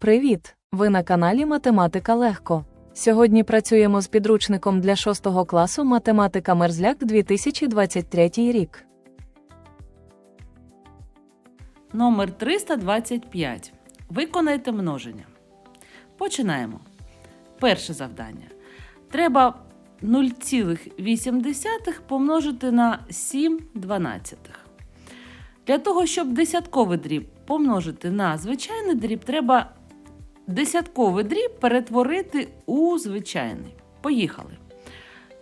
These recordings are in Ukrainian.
Привіт! Ви на каналі Математика Легко. Сьогодні працюємо з підручником для 6 класу Математика Мерзляк 2023 рік. Номер 325. Виконайте множення. Починаємо. Перше завдання. Треба 0,8 помножити на 7 дванадцятих. Для того, щоб десятковий дріб помножити на звичайний дріб, треба десятковий дріб перетворити у звичайний. Поїхали.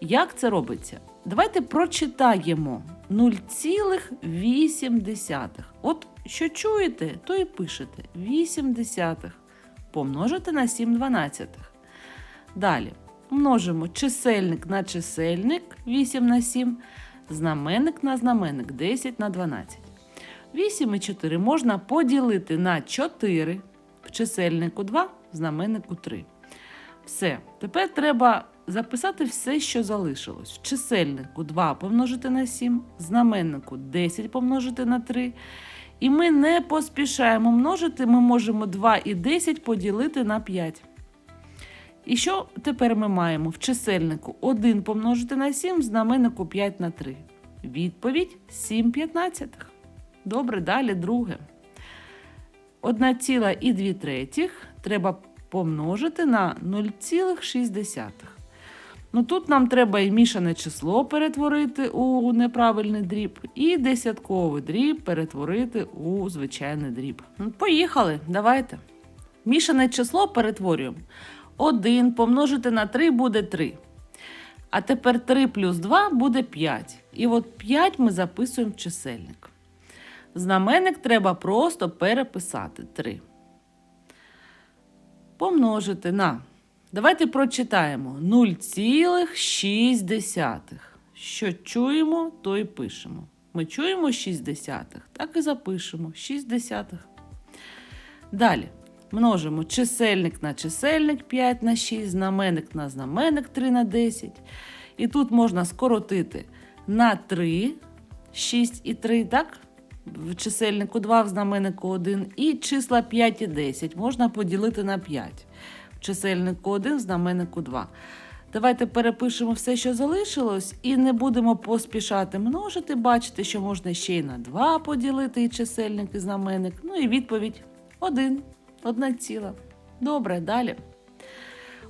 Як це робиться? Давайте прочитаємо 0,8. От що чуєте, то і пишете 8 десятих. Помножити на 7 дванадцятих. Далі множимо чисельник на чисельник 8 на 7, знаменник на знаменник 10 на 12. 8 і 4 можна поділити на 4 в чисельнику 2, в знаменнику 3. Все. Тепер треба записати все, що залишилось. В чисельнику 2 помножити на 7, в знаменнику 10 помножити на 3. І ми не поспішаємо множити, ми можемо 2 і 10 поділити на 5. І що тепер ми маємо? В чисельнику 1 помножити на 7, в знаменнику 5 на 3. Відповідь 7 п'ятнадцятих. Добре, далі друге. 1,2 третіх треба помножити на 0,6. Ну тут нам треба і мішане число перетворити у неправильний дріб, і десятковий дріб перетворити у звичайний дріб. Ну, Поїхали, давайте. Мішане число перетворюємо. 1 помножити на 3 буде 3. А тепер 3 плюс 2 буде 5. І от 5 ми записуємо в чисельник. Знаменник треба просто переписати 3. Помножити на. Давайте прочитаємо 0,6. Що чуємо, то і пишемо. Ми чуємо 6 десятих, так і запишемо 6 десятих. Далі множимо чисельник на чисельник 5 на 6, знаменник на знаменник 3 на 10. І тут можна скоротити на 3, 6 і 3, так? В чисельнику 2, в знаменнику 1. І числа 5 і 10 можна поділити на 5. В чисельнику 1, в знаменнику 2. Давайте перепишемо все, що залишилось, і не будемо поспішати множити. Бачите, що можна ще й на 2 поділити і чисельник, і знаменник. Ну і відповідь 1. Одна ціла. Добре, далі.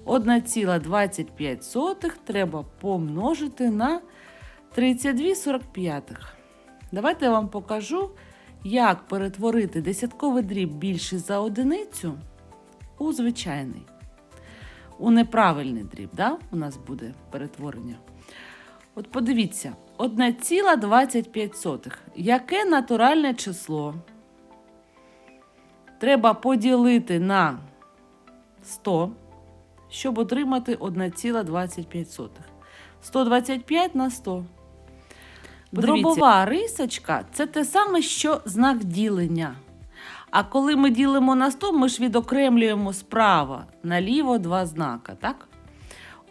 1,25 треба помножити на 32,45. Давайте я вам покажу, як перетворити десятковий дріб більший за одиницю у звичайний. У неправильний дріб, да? у нас буде перетворення. От подивіться, 1,25. Яке натуральне число треба поділити на 100, щоб отримати 1,25. 125 на 100. Дробова рисочка це те саме, що знак ділення. А коли ми ділимо на 100, ми ж відокремлюємо справа наліво два знака, так?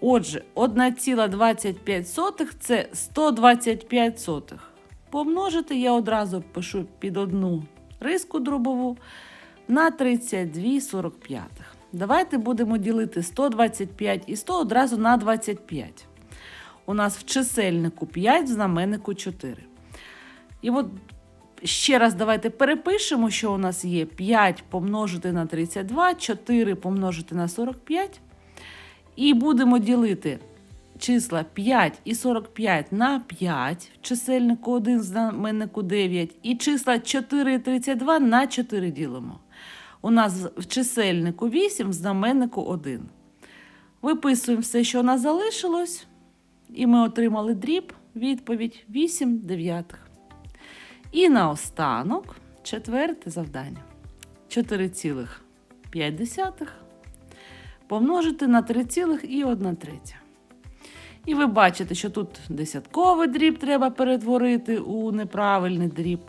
Отже, 1,25 це 125 сотих. Помножити я одразу пишу під одну риску дробову на 32,45. Давайте будемо ділити 125 і 100 одразу на 25. У нас в чисельнику 5, в знаменнику 4. І от ще раз давайте перепишемо, що у нас є 5 помножити на 32, 4 помножити на 45. І будемо ділити числа 5 і 45 на 5, в чисельнику 1, в знаменнику 9, і числа 4 і 32 на 4 ділимо. У нас в чисельнику 8, в знаменнику 1. Виписуємо все, що у нас залишилось, і ми отримали дріб, відповідь 8 дев'ятих. І наостанок четверте завдання. 4,5 помножити на 3,1 третя. І ви бачите, що тут десятковий дріб треба перетворити у неправильний дріб.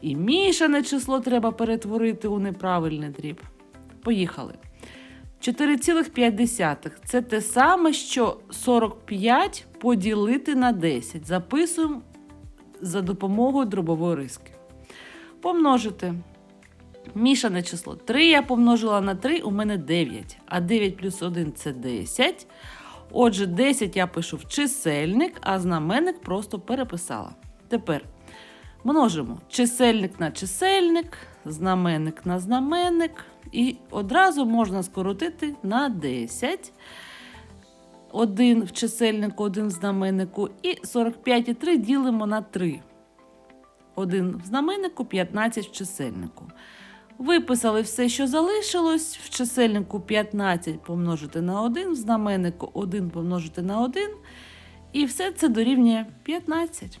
І мішане число треба перетворити у неправильний дріб. Поїхали. 4,5 це те саме, що 45 поділити на 10. Записуємо за допомогою дробової риски. Помножити Мішане число 3 я помножила на 3, у мене 9. А 9 плюс 1 це 10. Отже, 10 я пишу в чисельник, а знаменник просто переписала. Тепер множимо чисельник на чисельник, знаменник на знаменник. І одразу можна скоротити на 10. Один в чисельнику, один в знаменнику. І 45,3 ділимо на 3. Один в знаменнику, 15 в чисельнику. Виписали все, що залишилось. В чисельнику 15 помножити на 1, в знаменнику 1 помножити на 1. І все це дорівнює 15.